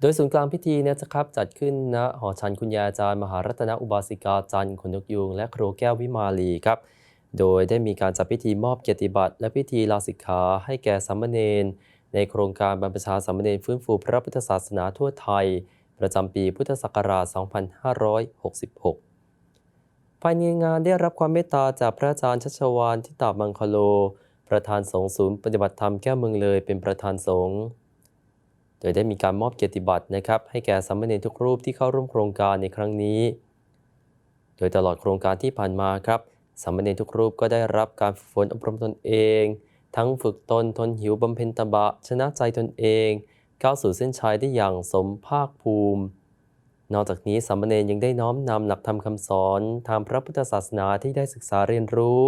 โดยศูนย์กลางพิธีเนยนะครับจัดขึ้นณหอฉันคุณยาอาจารย์ มหารัตนอุบาสิกาจันทร์ขนนกยูงและครูแก้ววิมาลีครับโดยได้มีการจัดพิธีมอบเกียรติบัตรและพิธีลาสิกขาให้แก่สามเณรในโครงการบรรพชาสามเณรฟื้นฟูพระพุทธศาสนาทั่วไทย ประจำปีพุทธศักราช 2566 ภายในงานได้รับความเมตตาจากพระอาจารย์ชัชวานทิตามังคโล ประธานสงฆ์ศูนย์ปฏิบัติธรรมแก้วเมืองเลยเป็นประธานสงฆ์ ดยได้มีการมอบเกียรติบัตรนะครับให้แก่สามเณรทุกรูปที่เข้าร่วมโครงการในครั้งนี้ โดยตลอดโครงการที่ผ่านมาครับสามเณรทุกรูปก็ได้รับการฝึกฝนอบรมตนเอง ทั้งฝึกตนทนหิวบำเพ็ญตบะ ชนะใจตนเองก้าวสู่เส้นชัยได้อย่างสมภาคภูมิ นอกจากนี้สามเณรยังได้น้อมนำหลักธรรมคำสอนทางพระพุทธศาสนาที่ได้ศึกษาเรียนรู้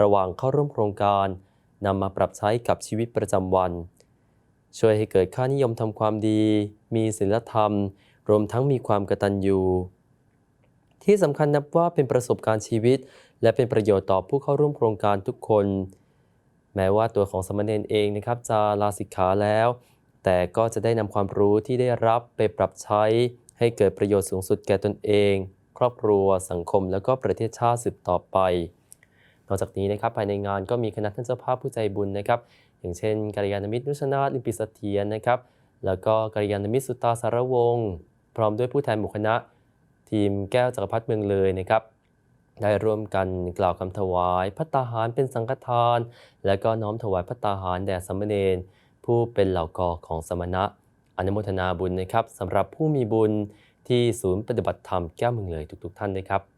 ระหว่างเข้าร่วมโครงการนำมาปรับใช้กับชีวิตประจำวัน ช่วยให้เกิดค่านิยมทำความดี มีศีลธรรม รวมทั้งมีความกตัญญูที่สำคัญนับว่าเป็นประสบการณ์ชีวิต และเป็นประโยชน์ต่อผู้เข้าร่วมโครงการทุกคน แม้ว่าตัวของสามเณรเองนะครับจะลาสิกขาแล้ว แต่ก็จะได้นำความรู้ที่ได้รับไปปรับใช้ ให้เกิดประโยชน์สูงสุดแก่ตนเอง ครอบครัว สังคม แล้วก็ประเทศชาติสืบต่อไป นอกจากนี้นะครับภายในงานก็มีคณะท่านเจ้าภาพผู้ใจบุญนะครับ อย่างเช่นกัลยาณมิตรนุชนาถลิมปิสเสถียรนะครับแล้วก็กัลยาณมิตรสุตตาสารวงศ์พร้อมด้วยผู้แทนหมู่คณะ ทีมแก้วจักรพรรดิเมืองเลยนะครับ ได้ร่วมกันกล่าวคำถวายพัตตาหารเป็นสังฆทาน และก็น้อมถวายพัตตาหารแด่สามเณรผู้เป็นเหล่ากอของสมณะอนุโมทนาบุญนะครับสำหรับผู้มีบุญที่ศูนย์ปฏิบัติธรรมแก้วเมืองเลยทุก ๆ ท่านนะครับ